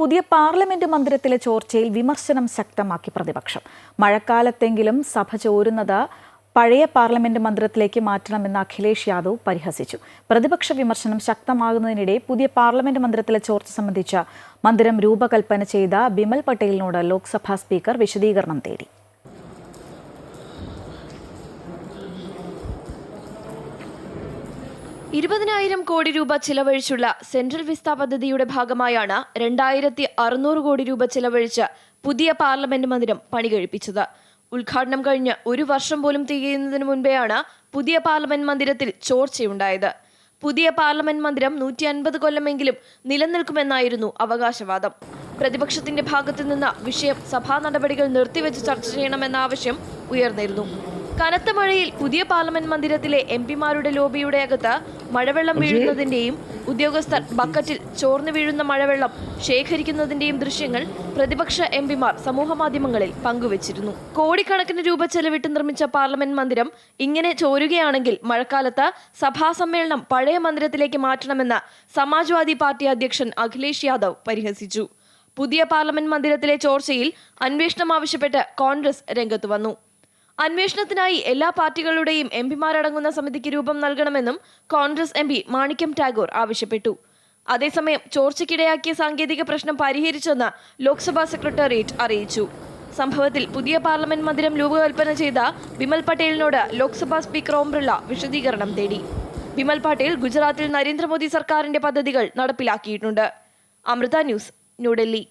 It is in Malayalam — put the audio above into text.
പുതിയ പാർലമെന്റ് മന്ദിരത്തിലെ ചോർച്ചയിൽ വിമർശനം ശക്തമാക്കി പ്രതിപക്ഷം. മഴക്കാലത്തെങ്കിലും സഭ ചോരുന്നത് പഴയ പാർലമെന്റ് മന്ദിരത്തിലേക്ക് മാറ്റണമെന്ന് അഖിലേഷ് യാദവ് പരിഹസിച്ചു. പ്രതിപക്ഷ വിമർശനം ശക്തമാകുന്നതിനിടെ പുതിയ പാർലമെന്റ് മന്ദിരത്തിലെ ചോർച്ച സംബന്ധിച്ച മന്ദിരം രൂപകൽപ്പന ചെയ്ത ബിമൽ പട്ടേലിനോട് ലോക്സഭാ സ്പീക്കർ വിശദീകരണം തേടി. ഇരുപതിനായിരം കോടി രൂപ ചിലവഴിച്ചുള്ള സെൻട്രൽ വിസ്ത പദ്ധതിയുടെ ഭാഗമായാണ് രണ്ടായിരത്തി അറുന്നൂറ് കോടി രൂപ ചിലവഴിച്ച് പുതിയ പാർലമെന്റ് മന്ദിരം പണി കഴിപ്പിച്ചത്. ഉദ്ഘാടനം കഴിഞ്ഞ് ഒരു വർഷം പോലും തികയുന്നതിന് മുൻപെയാണ് പുതിയ പാർലമെന്റ് മന്ദിരത്തിൽ ചോർച്ചയുണ്ടായത്. പുതിയ പാർലമെന്റ് മന്ദിരം നൂറ്റി അൻപത് കൊല്ലമെങ്കിലും നിലനിൽക്കുമെന്നായിരുന്നു അവകാശവാദം. പ്രതിപക്ഷത്തിന്റെ ഭാഗത്തു നിന്ന് വിഷയം സഭാ നടപടികൾ നിർത്തിവെച്ച് ചർച്ച ചെയ്യണമെന്ന ആവശ്യം ഉയർന്നിരുന്നു. കനത്ത മഴയിൽ പുതിയ പാർലമെന്റ് മന്ദിരത്തിലെ എം പിമാരുടെ ലോബിയുടെ അകത്ത് മഴവെള്ളം വീഴുന്നതിന്റെയും ഉദ്യോഗസ്ഥർ ബക്കറ്റിൽ ചോർന്നു വീഴുന്ന മഴവെള്ളം ശേഖരിക്കുന്നതിന്റെയും ദൃശ്യങ്ങൾ പ്രതിപക്ഷ എം പിമാർ സമൂഹമാധ്യമങ്ങളിൽ പങ്കുവച്ചിരുന്നു. കോടിക്കണക്കിന് രൂപ ചെലവിട്ട് നിർമ്മിച്ച പാർലമെന്റ് മന്ദിരം ഇങ്ങനെ ചോരുകയാണെങ്കിൽ മഴക്കാലത്ത് സഭാ സമ്മേളനം പഴയ മന്ദിരത്തിലേക്ക് മാറ്റണമെന്ന് സമാജ്വാദി പാർട്ടി അധ്യക്ഷൻ അഖിലേഷ് യാദവ് പരിഹസിച്ചു. പുതിയ പാർലമെന്റ് മന്ദിരത്തിലെ ചോർച്ചയിൽ അന്വേഷണം ആവശ്യപ്പെട്ട് കോൺഗ്രസ് രംഗത്ത് വന്നു. അന്വേഷണത്തിനായി എല്ലാ പാർട്ടികളുടെയും എം പിമാരടങ്ങുന്ന സമിതിക്ക് രൂപം നൽകണമെന്നും കോൺഗ്രസ് എം പി മാണിക്യം ടാഗോർ ആവശ്യപ്പെട്ടു. അതേസമയം ചോർച്ചയ്ക്കിടയാക്കിയ സാങ്കേതിക പ്രശ്നം പരിഹരിച്ചെന്ന് ലോക്സഭാ സെക്രട്ടേറിയറ്റ് അറിയിച്ചു. സംഭവത്തിൽ പുതിയ പാർലമെന്റ് മന്ദിരം രൂപകൽപ്പന ചെയ്ത ബിമൽ പട്ടേലിനോട് ലോക്സഭാ സ്പീക്കർ ഓം ബിർള വിശദീകരണം തേടി. ബിമൽ പട്ടേൽ ഗുജറാത്തിൽ നരേന്ദ്രമോദി സർക്കാരിന്റെ പദ്ധതികൾ നടപ്പിലാക്കിയിട്ടുണ്ട്. അമൃത ന്യൂസ് ന്യൂഡൽഹി.